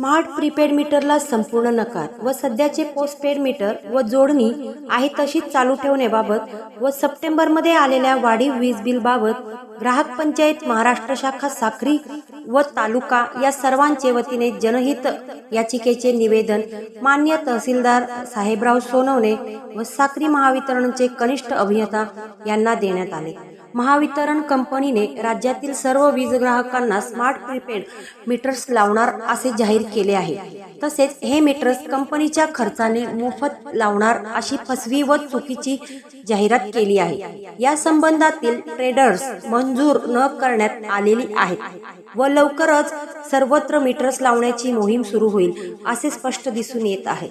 Smart prepaid मीटरला संपूर्ण नकार व सध्याचे पोस्टपेड मीटर व जोडणी आहे तशीच चालू ठेवण्याबाबत व सप्टेंबरमध्ये आलेल्या वाढीव वीज बिलबाबत ग्राहक पंचायत महाराष्ट्र शाखा साखरी व तालुका या सर्वांचे वतीने जनहित याचिकेचे निवेदन मान्य तहसीलदार साहेबराव सोनवणे व साखरी महावितरणचे कनिष्ठ अभियंता यांना देण्यात आले. महावितरण कंपनीने राज्यातील सर्व वीज ग्राहकांना स्मार्ट प्रीपेड मीटर्स लावणार असे जाहीर केले आहे. तसेच हे मीटर्स कंपनीच्या खर्चाने मोफत लावणार अशी फसवी व चुकीची जाहिरात केली आहे. या संबंधातील ट्रेडर्स मंजूर न करण्यात आलेली आहेत व लवकरच सर्वत्र मीटर्स लावण्याची मोहीम सुरू होईल असे स्पष्ट दिसून येत आहे.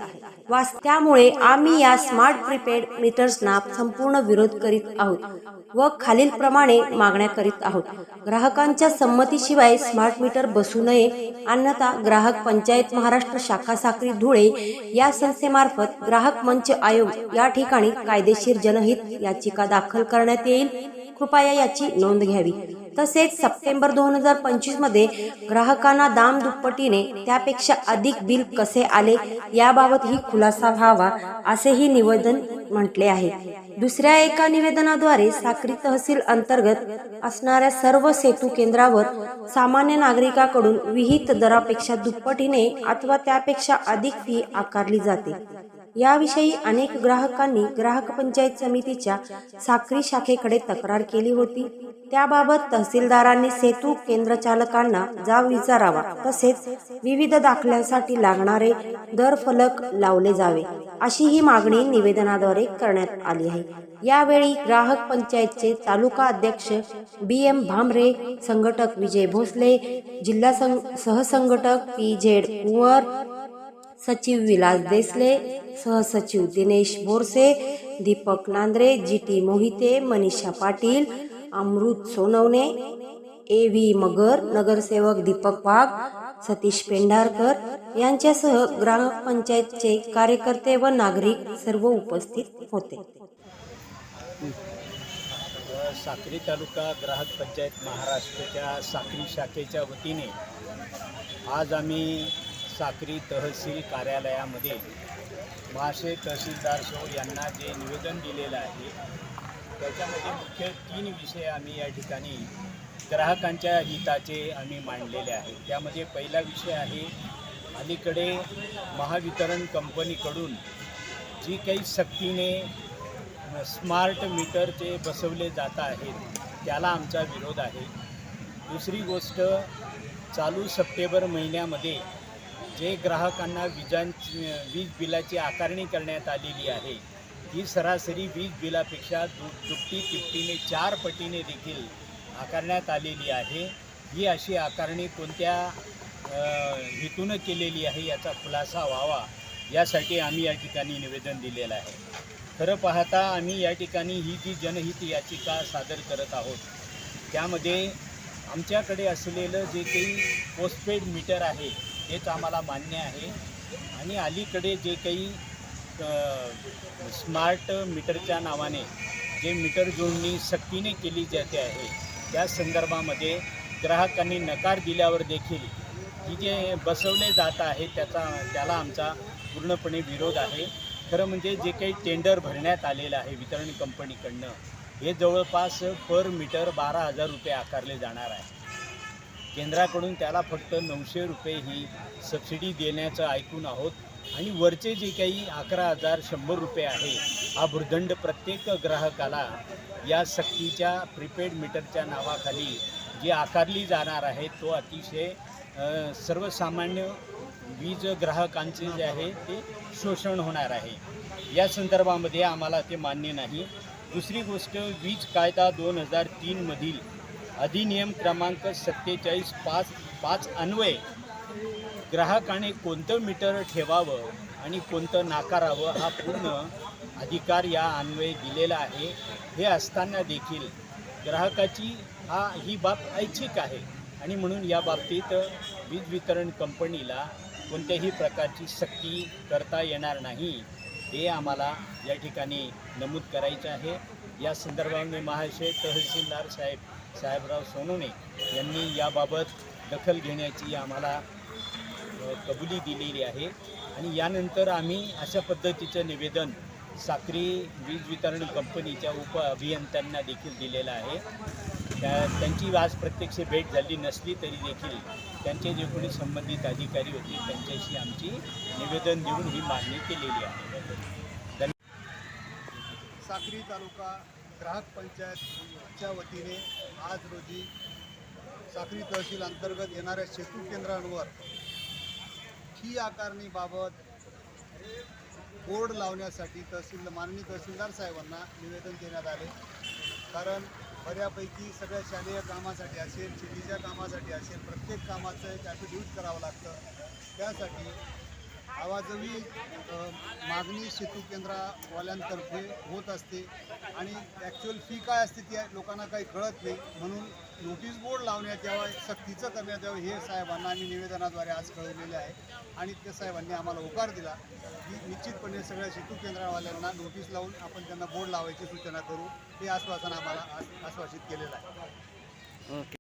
वास त्यामुळे आम्ही या स्मार्ट प्रीपेड मीटर्सना संपूर्ण विरोध करीत आहोत व खालीलप्रमाणे मागण्या करीत आहोत. ग्राहकांच्या संमतीशिवाय स्मार्ट मीटर बसू नये अन्यथा ग्राहक पंचायत महाराष्ट्र शाखा साखरी धुळे या संस्थेमार्फत ग्राहक मंच आयोग या ठिकाणी कायदेशीर जनहित याचिका दाखल करण्यात येईल. कृपया याची नोंद घ्यावी. तसेच सप्टेंबर दोन हजार पंचवीसमध्ये ग्राहकांना दाम दुप्पटीने त्यापेक्षा अधिक बिल कसे आले याबाबतही खुलासा व्हावा असेही निवेदन म्हटले आहे. दुसऱ्या एका निवेदनाद्वारे साक्री तहसील अंतर्गत असणाऱ्या सर्व सेतू केंद्रावर सामान्य नागरिकाकडून विहित दरापेक्षा दुप्पटीने अथवा त्यापेक्षा अधिक फी आकारली जाते. याविषयी अनेक ग्राहकांनी ग्राहक पंचायत समितीच्या साक्री शाखेकडे तक्रार केली होती. त्याबाबत तहसीलदारांनी सेतू केंद्र चालकांना जाब विचारावा तसेच विविध दाखल्यासाठी लागणारे दर फलक लावले जावे अशी ही मागणी निवेदनाद्वारे करण्यात आली आहे. यावेळी ग्राहक पंचायतचे तालुका अध्यक्ष बी एम भामरे संघटक विजय भोसले जिल्हा सं- सहसंघटक पी झेड कुंवर सचिव विलास देसले सहसचिव Dinesh Borse Deepak Nandre G T Mohite Manisha Patil Amrut Sonawane A V Magar नगरसेवक दीपक वाघ सतीश पेंढारकर यांच्यासह ग्रामपंचायतचे कार्यकर्ते व नागरिक सर्व उपस्थित होते. साक्री तालुका ग्राहक पंचायत महाराष्ट्राच्या साक्री शाखेच्या वतीने आज आम्ही साक्री तहसील कार्यालयामध्ये महाशय तहसीलदार शो यांना जे निवेदन दिलेलं आहे त्याच्यामध्ये मुख्य तीन विषय आम्ही या ठिकाणी ग्राहकांच्या हिताचे आम्ही मांडलेले आहेत त्यामध्ये पहिला विषय आहे अलीकडे महावितरण कंपनीकडून जी काही सक्तीने स्मार्ट मीटरचे बसवले जात आहेत त्याला आमचा विरोध आहे. दुसरी गोष्ट चालू सप्टेंबर महिन्यामध्ये जे ग्राहकांना विजांची वीज बिलाची आकारणी करण्यात आलेली आहे ही सरासरी वीज बिलापेक्षा दु दुपटी तिपटीने चार पटीने देखील आकारण्यात आलेली आहे. ही अशी आकारणी कोणत्या हेतूनं केलेली आहे याचा खुलासा व्हावा यासाठी आम्ही या ठिकाणी निवेदन दिलेलं आहे. खरं पाहता आम्ही या ठिकाणी ही जी जनहित याचिका सादर करत आहोत त्यामध्ये आमच्याकडे असलेलं जे काही पोस्टपेड मीटर आहे हेच आम्हाला मान्य आहे. आणि अलीकडे जे काही स्मार्ट मीटरच्या नावाने जे मीटर जोडणी सक्तीने केली जाते आहे त्या संदर्भामध्ये ग्राहकांनी नकार दिल्यावर देखील की जे बसवले जात आहे त्याचा त्याला आमचा पूर्णपणे विरोध आहे. खरं म्हणजे जे काही टेंडर भरण्यात आलेलं आहे वितरण कंपनीकडनं हे जवळपास पर मीटर बारा हजार रुपये आकारले जाणार आहे. केंद्राकडून त्याला फक्त नऊशे रुपये ही सबसिडी देण्याचं ऐकून आहोत. आणि वरचे जे काही अकरा हजार शंभर रुपये आहे हा भुर्दंड प्रत्येक ग्राहकाला या सक्तीच्या प्रीपेड मीटरच्या नावाखाली जी आकारली जाणार आहे तो अतिशय सर्वसामान्य वीज ग्राहकांचे जे आहे ते शोषण होणार आहे. या संदर्भामध्ये आम्हाला ते मान्य नाही. दुसरी गोष्ट वीज कायदा दोन हजार तीनमधील अधिनियम क्रमांक सत्तेचाळीस पाच पाच अन्वये. ग्राहकाने कोणतं मीटर ठेवावं आणि कोणतं नाकारावं हा पूर्ण अधिकार या अन्वये दिलेला आहे. हे असताना देखील ग्राहकाची हा ही बाब ऐच्छिक आहे आणि म्हणून या बाबतीत वीज वितरण कंपनीला कोणत्याही प्रकारची सक्ती करता येणार नाही. हे आम्हाला या ठिकाणी नमूद करायचं आहे. या संदर्भाने महाशय तहसीलदार साहेब साहेबराव सोनवणे यांनी याबाबत दखल घेण्याची आम्हाला कबुली दिलेली आहे. आणि यानंतर आम्ही अशा पद्धतीचं निवेदन साक्री वीज वितरण कंपनीच्या उप अभियंत्यांना देखील दिलेलं आहे. त्या त्यांची आज प्रत्यक्ष भेट झाली नसली तरी देखील त्यांचे जे कोणी संबंधित अधिकारी होते त्यांच्याशी आमची निवेदन देऊन ही मागणी केलेली आहे. साक्री तालुका ग्राहक पंचायतच्या वतीने आज रोजी साखरी तहसील अंतर्गत येणाऱ्या सेतू केंद्रांवर फी आकारणीबाबत बोर्ड लावण्यासाठी तहसील माननीय तहसीलदार साहेबांना निवेदन देण्यात आले. कारण बऱ्यापैकी सगळ्या शालेय कामासाठी असेल शेतीच्या कामासाठी असेल प्रत्येक कामाचं त्याचं ॲफिडेविट करावं लागतं. त्यासाठी आवाजवी मागणी शेती केंद्रावाल्यांतर्फे होत असते आणि ॲक्च्युअल फी काय असते ती लोकांना काही कळत नाही. म्हणून नोटीस बोर्ड लावण्यात यावं सक्तीचं करण्यात यावं हे साहेबांना आम्ही निवेदनाद्वारे आज कळवलेले आहे. आणि त्या साहेबांनी आम्हाला होकार दिला की निश्चितपणे सगळ्या शेती केंद्रावाल्यांना नोटीस लावून आपण त्यांना बोर्ड लावायची सूचना करू. हे आश्वासन आम्हाला आश्वासित केलेलं आहे.